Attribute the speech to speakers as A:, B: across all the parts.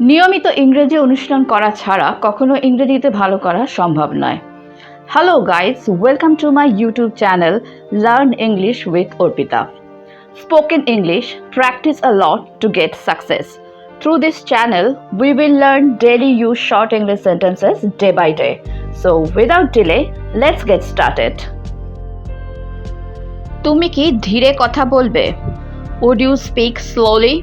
A: নিয়মিত ইংরেজি অনুশীলন করা ছাড়া কখনো ইংরেজিতে ভালো করা সম্ভব নয়। Hello guys welcome to my YouTube channel learn English with Arpita spoken English practice a lot to get success through this channel we will learn daily use short English sentences day by day so without delay let's get started তুমি কি ধীরে কথা বলবে? Would you speak slowly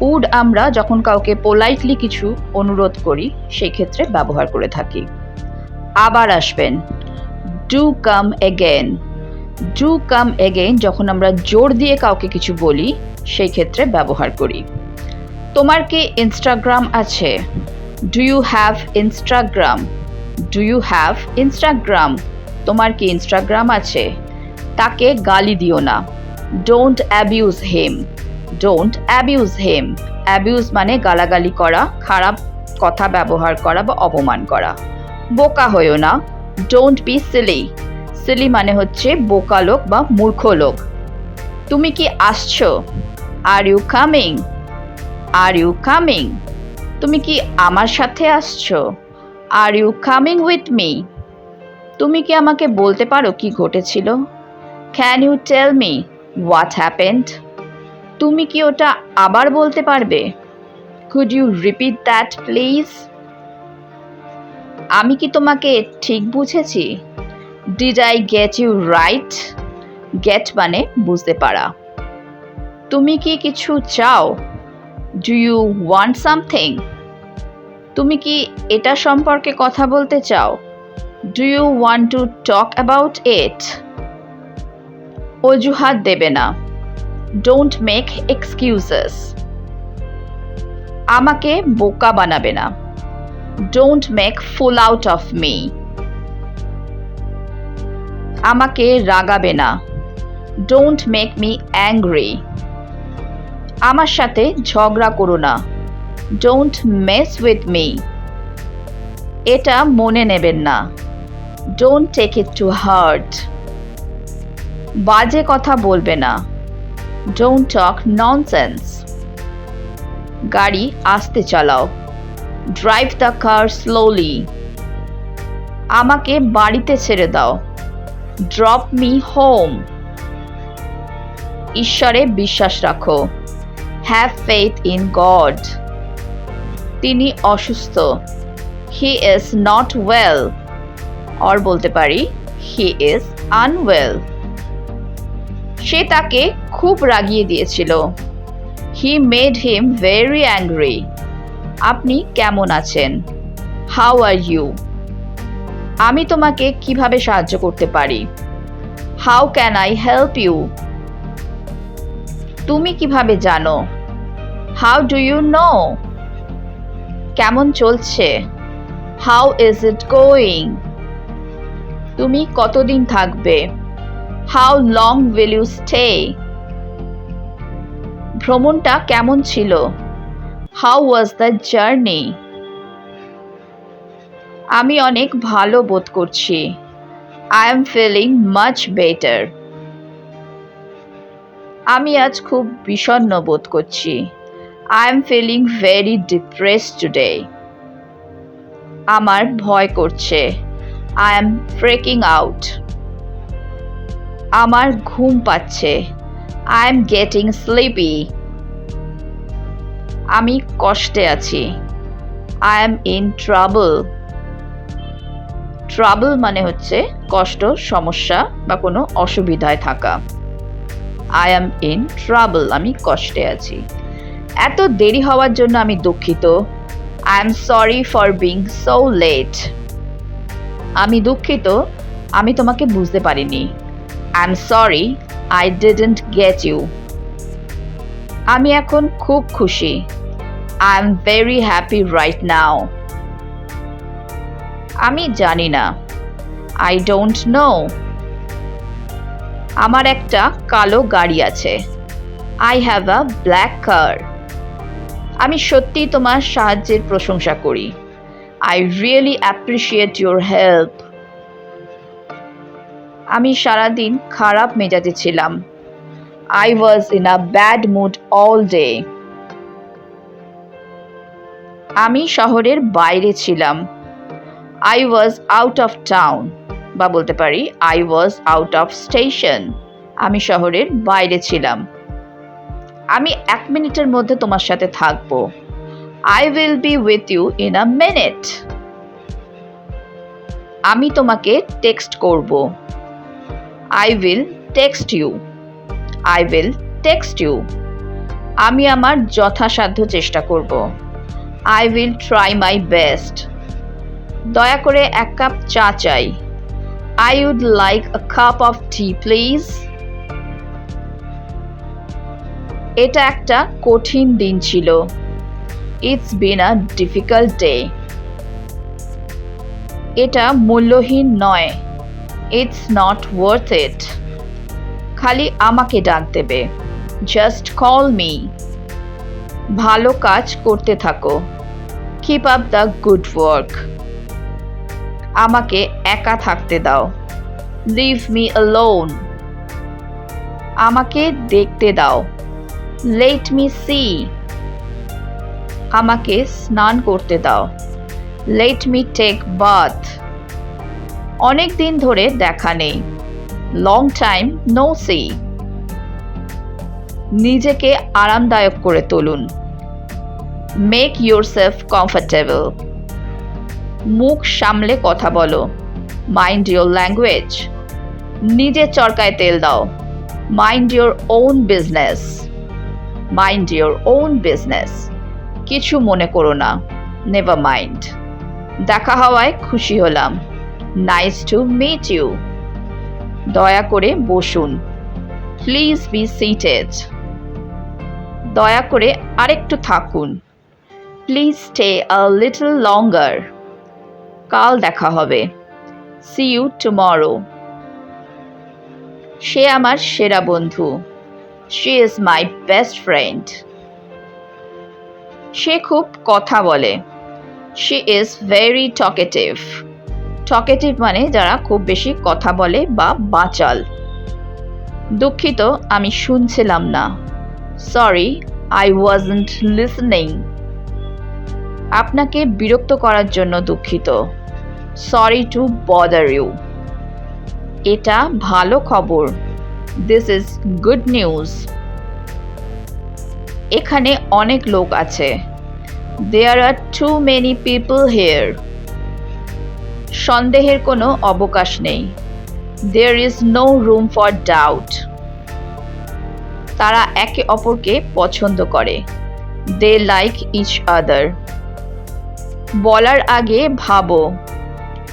A: would আমরা যখন কাউকে politely কিছু অনুরোধ করি, সেই ক্ষেত্রে ব্যবহার করে থাকি। আবার আসবেন do come again do come again যখন আমরা জোর দিয়ে কাউকে কিছু বলি, সেই ক্ষেত্রে ব্যবহার করি। তোমার কি ইনস্টাগ্রাম আছে? Do you have Instagram do you have Instagram তোমার কি ইনস্টাগ্রাম আছে? তাকে গালি দিও না। Don't abuse them don't abuse them abuse মানে গালাগালি করা, খারাপ কথা ব্যবহার করা বা অপমান করা। বোকা হয়েও না। ডোন্ট বি সিলি সিলি মানে হচ্ছে বোকা লোক বা মূর্খ লোক। তুমি কি আসছো? Are you coming are you coming তুমি কি আমার সাথে আসছো? Are you coming with me তুমি কি আমাকে বলতে পারো কি ঘটেছিল? Can you tell me what happened তুমি কি ওটা আবার বলতে পারবে? Could you repeat that please আমি কি তোমাকে ঠিক বুঝেছি? Did I get you right get মানে বুঝতে পারা। তুমি কি কিছু চাও? ডু ইউ ওয়ান্ট সামথিং তুমি কি এটা সম্পর্কে কথা বলতে চাও? Do you want to talk about it অজুহাত দেবে না। ডোন্ট মেক এক্সকিউজেস আমাকে বোকা বানাবে না। Don't make fool out of me আমাকে রাগাবে না। ডোন্ট মেক মি অ্যাংরি আমার সাথে ঝগড়া করো না। ডোন্ট মেস উইথ মি এটা মনে নেবেন না। Don't take it to heart বাজে কথা বলবে না। ডোন্ট টক ননসেন্স গাড়ি আস্তে চালাও। ড্রাইভ দ্য কার স্লোলি আমাকে বাড়িতে ছেড়ে দাও। ড্রপ মি হোম ঈশ্বরে বিশ্বাস রাখো। হ্যাভ ফেথ ইন গড তিনি অসুস্থ। He is not well or বলতে পারি হি ইজ আনওয়েল সে তাকে খুব রাগিয়ে দিয়েছিল। He made him very angry আপনি কেমন আছেন? হাউ আর ইউ আমি তোমাকে কীভাবে সাহায্য করতে পারি? How can I help you তুমি কীভাবে জানো? হাউ ডু ইউ নো কেমন চলছে? হাউ ইজ ইট গোয়িং তুমি কতদিন থাকবে? How long will you stay? ভ্রমণটা কেমন ছিল? How was the journey? আমি অনেক ভালো বোধ করছি। I am feeling much better. আমি আজ খুব বিষণ্ণ বোধ করছি। I am feeling very depress today. আমার ভয় করছে। I am freaking out. আমার ঘুম পাচ্ছে। আই এম গেটিং স্লিপি আমি কষ্টে আছি। I am in trouble trouble মানে হচ্ছে কষ্ট, সমস্যা বা কোনো অসুবিধায় থাকা। আই অ্যাম ইন ট্রাবল আমি কষ্টে আছি। এত দেরি হওয়ার জন্য আমি দুঃখিত। I am sorry for being so late আমি দুঃখিত। আমি তোমাকে বুঝতে পারিনি। I am sorry I didn't get you আমি এখন খুব খুশি। I am very happy right now আমি জানি না। আই ডোন্ট নো আমার একটা কালো গাড়ি আছে। I have a black car আমি সত্যি তোমার সাহায্যের প্রশংসা করি। I really appreciate your help আমি সারাদিন খারাপ মেজাজে ছিলাম। I was in a bad mood all day আমি শহরের বাইরে ছিলাম। I was out of town বা বলতে পারি I was out of station আমি শহরের বাইরে ছিলাম। আমি এক মিনিটের মধ্যে তোমার সাথে থাকব। I will be with you in a minute আমি তোমাকে টেক্সট করব। I will text you I will text you আমি আমার যথাসাধ্য চেষ্টা করব। I will try my best দয়া করে এক কাপ চা চাই। I would like a cup of tea please এটা একটা কঠিন দিন ছিল। It's been a difficult day এটা মূল্যহীন নয়। ইটস নট ওয়ার্থ ইট খালি আমাকে ডাক দেবে জাস্ট কল মি ভালো কাজ করতে থাকো। Keep up the good work আমাকে একা থাকতে দাও। লিভ মি অ্যালোন আমাকে দেখতে দাও। লেট মি সি আমাকে স্নান করতে দাও। লেট মি টেক বাথ অনেক দিন ধরে দেখা নেই। লং টাইম নো সি নিজেকে আরামদায়ক করে তুলুন। মেক ইউর সেলফ কমফর্টেবল মুখ সামলে কথা বলো। মাইন্ড ইউর ল্যাঙ্গুয়েজ নিজের চরকায় তেল দাও। Mind your own business mind your own business কিছু মনে করো না। নেভার মাইন্ড দেখা হওয়ায় খুশি হলাম। নাইস টু মিট ইউ দয়া করে বসুন। প্লিজ বি সিটেড দয়া করে আরেকটু থাকুন। Please stay a little longer কাল দেখা হবে। সি ইউ টুমরো সে আমার সেরা বন্ধু। She is my best friend সে খুব কথা বলে। She is very talkative talkative মানে যারা খুব বেশি কথা বলে বা বাচাল। দুঃখিত, আমি শুনছিলাম না। সরি আই ওয়াজন্ট লিসনিং আপনাকে বিরক্ত করার জন্য দুঃখিত। সরি টু বদার ইউ এটা ভালো খবর। দিস ইজ গুড নিউজ এখানে অনেক লোক আছে। There are too many people here সন্দেহের কোনো অবকাশ নেই। There is no room for doubt তারা একে অপরকে পছন্দ করে। দে লাইক ইচ আদার বলার আগে ভাবো।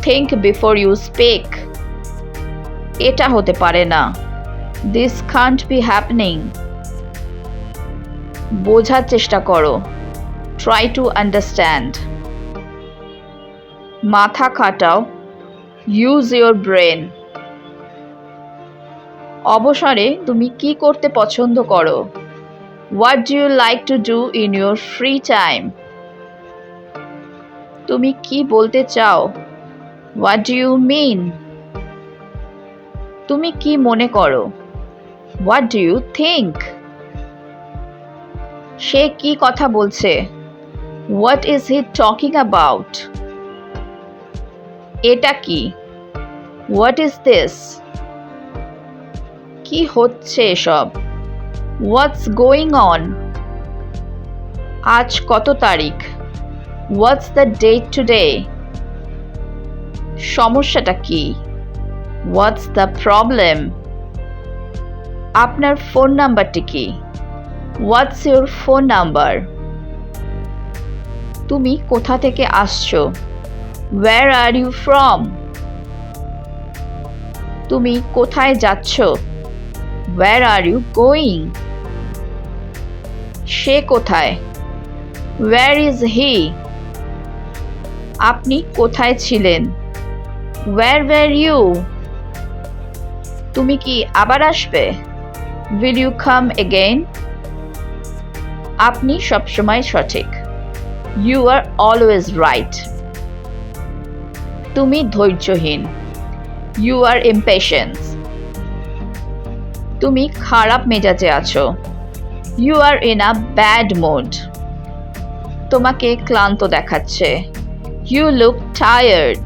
A: থিঙ্ক বিফোর ইউ স্পেক এটা হতে পারে না। দিস কান্ট বি হ্যাপনিং বোঝার চেষ্টা করো। ট্রাই টু আন্ডারস্ট্যান্ড মাথা খাটাও। ইউজ ইউর ব্রেন অবসরে তুমি কি করতে পছন্দ করো? What do you like to do in your free time তুমি কি বলতে চাও? হোয়াট ডু ইউ মিন তুমি কি মনে করো? হোয়াট ডু ইউ থিঙ্ক সে কি কথা বলছে? What is he talking about এটা কি? হোয়াট ইজ দিস কি হচ্ছে এসব? হোয়াটস গোয়িং অন আজ কত তারিখ? হোয়াটস দ্য ডেট টুডে সমস্যাটা কি? হোয়াটস দ্য প্রবলেম আপনার ফোন নাম্বারটি কি? হোয়াটস ইউর ফোন নাম্বার তুমি কোথা থেকে আসছো? ওয়্যার আর ইউ ফ্রম তুমি কোথায় যাচ্ছ? ওয়্যার আর ইউ গোয়িং সে কোথায়? ওয়্যার ইজ হি আপনি কোথায় ছিলেন? ওয়্যার ওয়্যার ইউ তুমি কি আবার আসবে? উইল ইউ কাম এগেইন আপনি সবসময় সঠিক। ইউ আর অলওয়েজ রাইট তুমি ধৈর্যহীন। ইউ আর ইম্পেশেন্স তুমি খারাপ মেজাজে আছো। You are in a bad mood তোমাকে ক্লান্ত দেখাচ্ছে। You look tired